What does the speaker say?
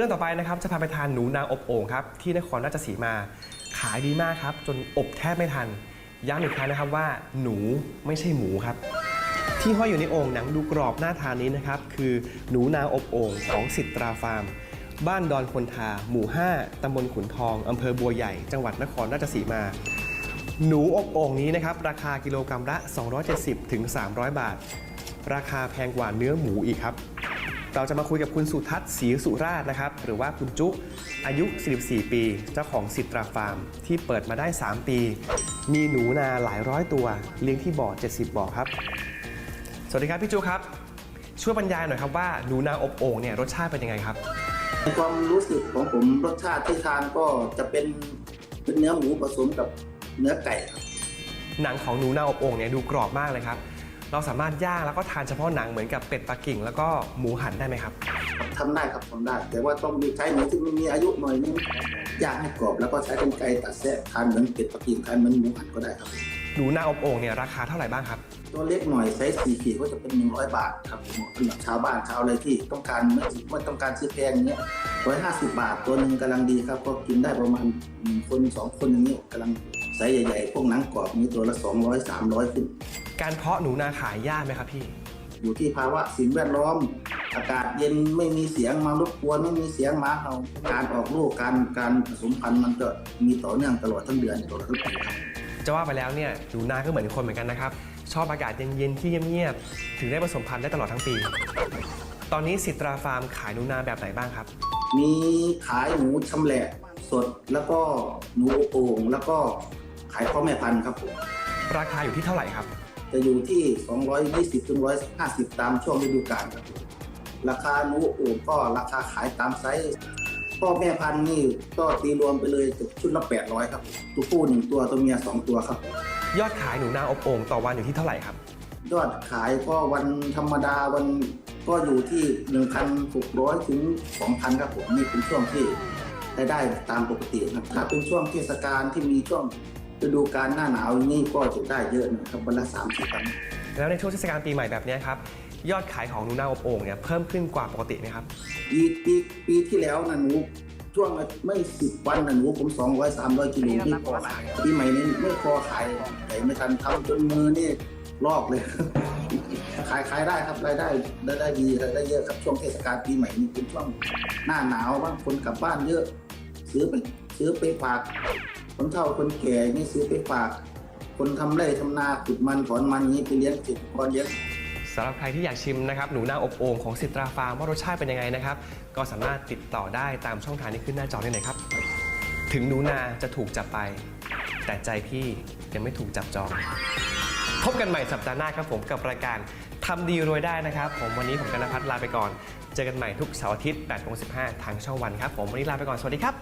รื่องต่อไปนะครับจะพาไปทานหนูนางอบโอ่งครับที่นครราชสีมา ขายดีมากครับ จนอบแทบไม่ทันย้ำอีกครั้งนะครับว่าหนูไม่ใช่หมูครับ ที่ห้อยอยู่ในโอ่งหนังดูกรอบน่าทานนี้นะครับคือหนูนางอบโอ่งของสิตราฟาร์ม บ้านดอนคนทา หมู่ 5ตำบลขุนทองอำเภอบัวใหญ่ จังหวัดนครราชสีมา หนูอบโอ่งนี้นะครับราคากิโลกรัมละ 270ถึง300 บาท ราคาแพงกว่าเนื้อหมูอีกครับ เราจะมาคุยกับคุณสุทัศน์ศรีสุราชนะครับ หรือว่าคุณจุ อายุ 44 ปี เจ้าของสิตราฟาร์ม ที่เปิดมาได้ 3 ปี มีหนูนาหลายร้อยตัว เลี้ยงที่บ่อ 70 บ่อครับ สวัสดีครับพี่จุครับ ช่วยบรรยายหน่อยครับว่าหนูนาอบโอ่งเนี่ยรสชาติเป็นยังไงครับ ในความรู้สึกของผมรสชาติที่ทานก็จะเป็นเป็นเนื้อหมูผสมกับเนื้อไก่ครับ หนังของหนูนาอบโอ่งเนี่ยดูกรอบมากเลยครับ เราสามารถย่างแล้วก็ทานเฉพาะหนังเหมือนกับเป็ดปักกิ่ง แล้วก็หมูหั่นได้ไหมครับ ทำได้ครับทำได้ แต่ว่าต้องมีใช้หมูที่มันมีอายุหน่อยนึงย่างให้กรอบแล้วก็ใช้เป็นไก่ตัดแทะทานเหมือนเป็ดปักกิ่งทานเหมือนหมูหันก็ได้ครับ หนูนาอบโอ่งเนี่ยราคาเท่าไหร่บ้างครับ ตัวเล็กหน่อยไซส์สี่ขีดก็จะเป็น100บาทครับผมสำหรับชาวบ้านชาวอะไรที่ต้องการไม่ไม่ต้องการซื้อแพงเนี้ยร้อยห้าสิบบาทตัวหนึ่งกำลังดีครับก็กินได้ประมาณหนึ่งคนสองคนอย่างนี้กำลัง ไซส์ใหญ่ๆ พวกหนังกรอบนี้ตัวละ 200 300 ขึ้น การเพาะหนูนาขายยากไหมครับพี่ อยู่ที่ภาวะสิ่งแวดล้อม อากาศเย็นไม่มีเสียงมารบกวนไม่มีเสียงหมาเห่าการออกลูกการการผสมพันธุ์มันก็มีต่อเนื่องตลอดทั้งเดือนตลอดทั้งปีครับจะว่าไปแล้วเนี่ยหนูนาก็เหมือนคนเหมือนกันนะครับ ชอบอากาศเย็นๆที่เงียบๆถึงได้ผสมพันธุ์ได้ตลอดทั้งปี ตอนนี้สิตราฟาร์มขายหนูนาแบบไหนบ้างครับ มีขายหมูชำแหละสดแล้วก็หนูอบโอ่งแล้วก็ ขายพ่อแม่พันธุ์ครับผมราคาอยู่ที่เท่าไหร่ครับ จะอยู่ที่ 220ถึง150 ตามช่วงฤดูกาลครับผมราคาหนูอบโอ่งก็ราคาขายตามไซส์พ่อแม่พันธุ์นี่ก็ตีรวมไปเลยชุดละ 800 ครับผมตัวผู้หนึ่งตัวตัวเมียสองตัวครับผมยอดขายหนูนาอบโอ่งต่อวันอยู่ที่เท่าไหร่ครับ ยอดขายก็วันธรรมดาวันก็อยู่ที่ 1,600 ถึง 2,000 ครับผมนี่เป็นช่วงที่รายได้ตามปกตินะครับถ้าเป็นช่วงเทศกาลที่มีช่วง ฤดูกาลหน้าหนาวนี่ก็จะได้เยอะนะครับวันละ3 4ตันแล้วในช่วงเทศกาลปีใหม่แบบเนี้ยครับยอดขายของหนูนาอบโอ่งเนี่ยเพิ่มขึ้นกว่าปกติไหมครับปีปีปีที่แล้วนะหนูช่วงไม่สิบวันนะหนูผม200 300กิโลไม่พอขายปีใหม่นี้ไม่พอขายใหญ่ไม่ทันทำจนมือนี่ลอกเลย ขายขายได้ครับรายได้รายได้ดีรายได้เยอะครับช่วงเทศกาลปีใหม่นี่เป็นช่วงหน้าหนาวบางคนกลับบ้านเยอะซื้อไปซื้อไปฝาก คนเฒ่าคนแก่นี่ซื้อไปฝาก คนทำไร่ทำนาขุดมันถอนมันงนี้ไปเลี้ยงเก็บพอเลี้ยงสำหรับใครที่อยากชิมนะครับหนูนาอบโอ่งของสิตราฟาร์มว่ารสชาติเป็นยังไงนะครับ ก็สามารถติดต่อได้ตามช่องทางที่ขึ้นหน้าจอได้เลยครับ ถึงหนูนาจะถูกจับไป แต่ใจพี่ยังไม่ถูกจับจอง พบกันใหม่สัปดาห์หน้าครับผมกับรายการทำดีรวยได้นะครับ ผมวันนี้ผมกันพัฒน์ลาไปก่อน เจอกันใหม่ทุกเสาร์อาทิตย์8โมง15 ทางช่องวันครับ ผมวันนี้ลาไปก่อนสวัสดีครับ